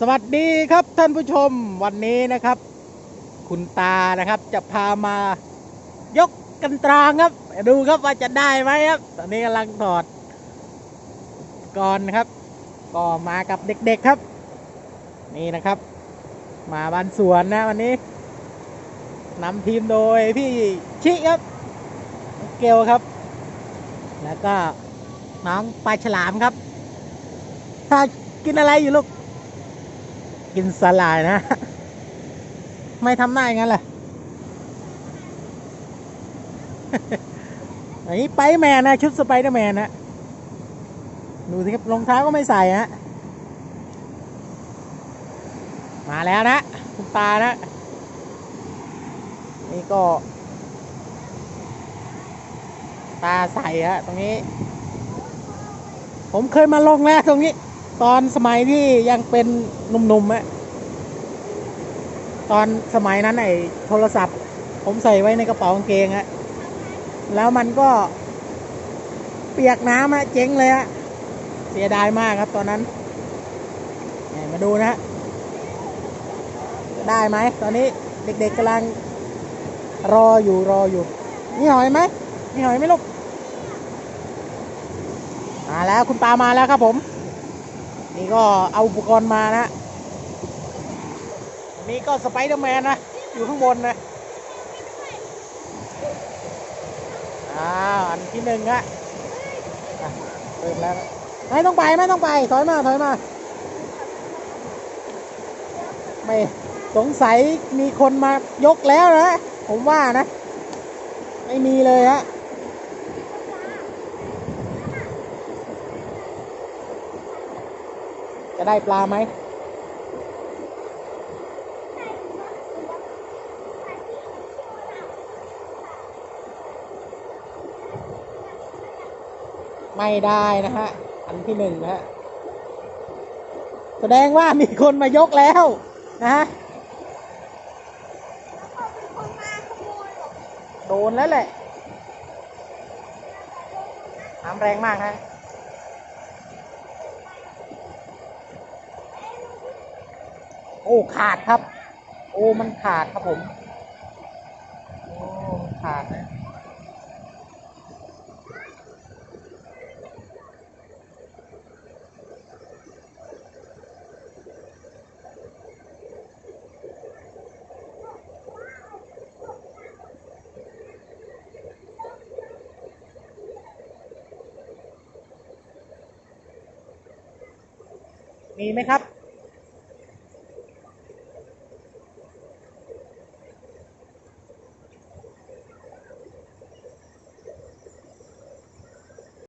สวัสดีครับท่านผู้ชมวันนี้นะครับ คุณตานะครับจะพามายกกันตรางครับ ดูครับว่าจะได้ไหมครับ ตอนนี้กำลังถอดก่อนครับ ก็มากับเด็กๆครับ นี่นะครับ มาบ้านสวนนะวันนี้นำทีมโดยพี่ชิครับเกลครับ แล้วก็น้องปลาฉลามครับ ถ้ากินอะไรอยู่ลูก กินสลายนะ ไม่ทำหน้าอย่างนั้นแหละอันนี้ไปแมนนะ ชุดสไปเดอร์แมนนะ ดูสิครับรองเท้าก็ไม่ใส่ฮะมาแล้วนะ คุณตานะ นี่ก็ ตาใส่ฮะตรงนี้ ผมเคยมาลงแล้วตรงนี้ ตอนสมัยที่ยังเป็นหนุ่มๆอะ ตอนสมัยนั้นไอ้โทรศัพท์ ผมใส่ไว้ในกระเป๋ากางเกงอะแล้วมันก็ เปียกน้ำอะเจ๊งเลยอะเสียดายมากครับตอนนั้นมาดูนะฮะได้ไหมตอนนี้เด็กๆกำลังรออยู่รออยู่มีหอยไหมมีหอยไหมลูกมาแล้วคุณตามาแล้วครับผม นี่ก็เอาอุปกรณ์มานะ นี้ก็สไปเดอร์แมนนะ อยู่ข้างบนนะ อ้าวอันที่หนึ่งอะเปิดแล้วไม่ต้องไปไม่ต้องไป ถอยมาถอยมา ไม่สงสัยมีคนมายกแล้วนะ ผมว่านะ ไม่มีเลยฮะจะได้ปลาไหม ไม่ได้นะฮะ อันที่หนึ่งนะฮะ แสดงว่ามีคนมายกแล้วนะฮะโดนแล้วแหละน้ำแรงมากฮะโอ้ขาดครับ โอ้มันขาดครับผม โอ้ขาดนะ มีไหมครับ